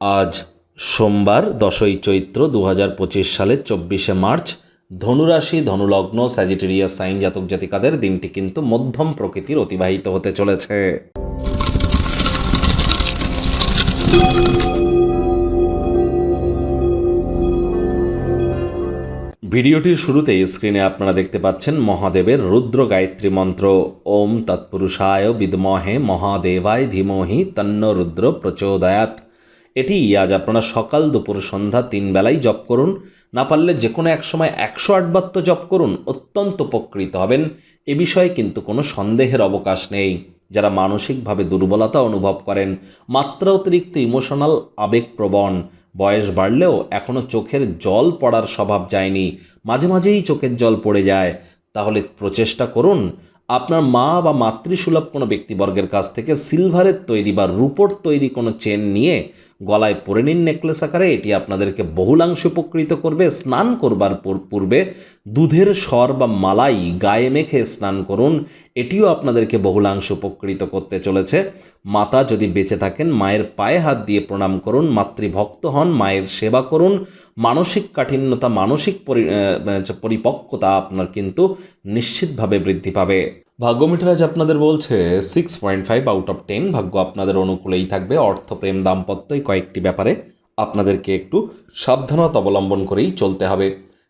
আজ সোমবার, দশই চৈত্র দু হাজার পঁচিশ সালের চব্বিশে মার্চ, ধনুরাশি, ধনুলগ্ন, স্যাজিটেরিয়াস সাইন জাতক জাতিকাদের দিনটি কিন্তু মধ্যম প্রকৃতির অতিবাহিত হতে চলেছে। ভিডিওটির শুরুতেই স্ক্রিনে আপনারা দেখতে পাচ্ছেন মহাদেবের রুদ্র গায়ত্রী মন্ত্র। ওম তৎপুরুষায় বিদমহে মহাদেবায় ধীমহি তন্ন রুদ্র প্রচোদয়াত এটি আজ আপনারা সকাল দুপুর সন্ধ্যা তিন বেলাই জপ করুন। না পারলে যে কোনো এক সময় একশো আটবার তো জপ করুন, অত্যন্ত উপকৃত হবেন। এ বিষয়ে কিন্তু কোনো সন্দেহের অবকাশ নেই। যারা মানসিকভাবে দুর্বলতা অনুভব করেন, মাত্রা অতিরিক্ত ইমোশনাল আবেগপ্রবণ, বয়স বাড়লেও এখনও চোখের জল পড়ার স্বভাব যায়নি, মাঝে মাঝেই চোখের জল পড়ে যায়। তাহলে প্রচেষ্টা করুন। আপনার মা বা মাতৃসুলভ কোনো ব্যক্তিবর্গের কাছ থেকে সিলভারের তৈরি বা রূপোর তৈরি কোনো চেন নিয়ে গলায় পরে নিন নেকলেস আকারে, এটি আপনাদেরকে বহুলাংশে উপকৃত করবে। স্নান করবার পূর্বে দুধের স্বর বা মালাই গায়ে মেখে স্নান করুন। এটিও আপনাদেরকে বহুলাংশ উপকৃত করতে চলেছে। মাতা যদি বেঁচে থাকেন, মায়ের পায়ে হাত দিয়ে প্রণাম করুন, মাতৃভক্ত হন, মায়ের সেবা করুন। মানসিক কাঠিন্যতা, মানসিক পরিপক্কতা আপনার কিন্তু নিশ্চিতভাবে বৃদ্ধি পাবে। ভাগ্য মিটার আজ আপনাদের বলছে six point five out of ten ভাগ্য আপনাদের অনুকূলেই থাকবে। অর্থ, প্রেম, দাম্পত্য এই কয়েকটি ব্যাপারে আপনাদেরকে একটু সাবধানতা অবলম্বন করেই চলতে হবে।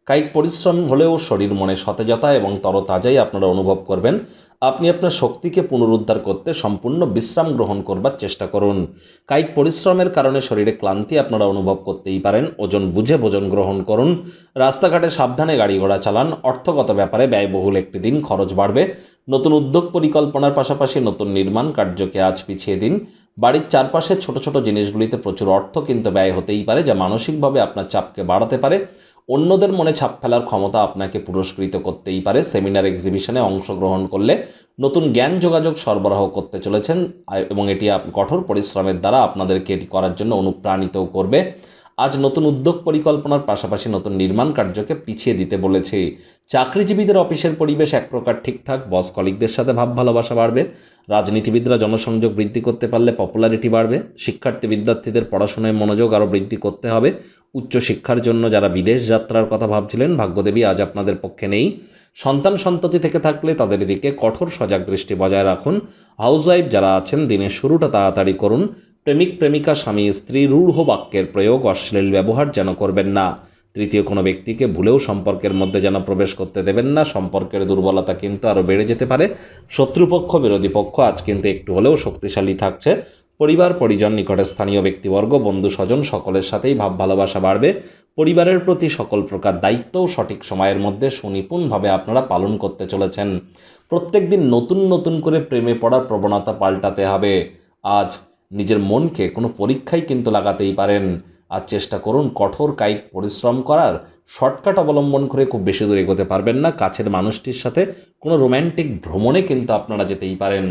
কায়িক পরিশ্রম হলেও শরীর মনে সতেজতা এবং তরতাজাই আপনারা অনুভব করবেন। আপনি আপনার শক্তিকে পুনরুদ্ধার করতে সম্পূর্ণ বিশ্রাম গ্রহণ করবার চেষ্টা করুন। কায়িক পরিশ্রমের কারণে শরীরে ক্লান্তি আপনারা অনুভব করতেই পারেন। ওজন বুঝে ভোজন গ্রহণ করুন। রাস্তাঘাটে সাবধানে গাড়ি ঘোড়া চালান। অর্থগত ব্যাপারে ব্যয়বহুল একটি দিন খরচ বাড়বে। নতুন উদ্যোগ পরিকল্পনার পাশাপাশি নতুন নির্মাণ কার্যকে আজ পিছিয়ে দিন। বাড়ির চারপাশের ছোট ছোট জিনিসগুলিতে প্রচুর অর্থ কিন্তু ব্যয় হতেই পারে, যা মানসিকভাবে আপনার চাপকে বাড়াতে পারে। অন্যদের মনে ছাপ ফেলার ক্ষমতা আপনাকে পুরস্কৃত করতেই পারে। সেমিনার, এক্সিবিশনে অংশগ্রহণ করলে নতুন জ্ঞান যোগাযোগ সরবরাহ করতে চলেছেন এবং এটি কঠোর পরিশ্রমের দ্বারা আপনাদেরকে এটি করার জন্য অনুপ্রাণিতও করবে। আজ নতুন উদ্যোগ পরিকল্পনার পাশাপাশি নতুন নির্মাণ কার্যকে পিছিয়ে দিতে বলেছে। চাকরিজীবীদের অফিসের পরিবেশ এক প্রকার ঠিকঠাক, বস কলিকদের সাথে ভাব ভালোবাসা বাড়বে, রাজনীতিবিদরা জনসংযোগ বৃদ্ধি করতে পারলে পপুলারিটি বাড়বে, শিক্ষার্থী বিদ্যার্থীদের পড়াশোনায় মনোযোগ আরও বৃদ্ধি করতে হবে। উচ্চশিক্ষার জন্য যারা বিদেশ যাত্রার কথা ভাবছিলেন, ভাগ্যদেবী আজ আপনাদের পক্ষে নেই। সন্তান সন্ততি থেকে থাকলে তাদের দিকে কঠোর সজাগ দৃষ্টি বজায় রাখুন। হাউসওয়াইফ যারা আছেন, দিনের শুরুটা তাড়াতাড়ি করুন। প্রেমিক, প্রেমিকা, স্বামী, স্ত্রী রূঢ় বাক্যের প্রয়োগ অশ্লীল ব্যবহার যেন করবেন না। তৃতীয়, কোনো ব্যক্তিকে ভুলেও সম্পর্কের মধ্যে যেন প্রবেশ করতে দেবেন না। সম্পর্কের দুর্বলতা কিন্তু আরও বেড়ে যেতে পারে। শত্রুপক্ষ, বিরোধী পক্ষ আজ কিন্তু একটু হলেও শক্তিশালী থাকছে। পরিবার, পরিজন, নিকটে স্থানীয় ব্যক্তিবর্গ, বন্ধু, স্বজন সকলের সাথেই ভাব ভালোবাসা বাড়বে। পরিবারের প্রতি সকল প্রকার দায়িত্বও সঠিক সময়ের মধ্যে সুনিপুণভাবে আপনারা পালন করতে চলেছেন। প্রত্যেক দিন নতুন নতুন করে প্রেমে পড়ার প্রবণতা পাল্টাতে হবে। আজ নিজের মনকে কোনো পরীক্ষায় কিন্তু লাগাতেই পারেন। আর চেষ্টা করুন কঠোর কায়িক পরিশ্রম করার। শর্টকাট অবলম্বন করে খুব বেশি দূর এগোতে পারবেন না। কাছের মানুষটির সাথে কোনো রোম্যান্টিক ভ্রমণে কিন্তু আপনারা যেতেই পারেন।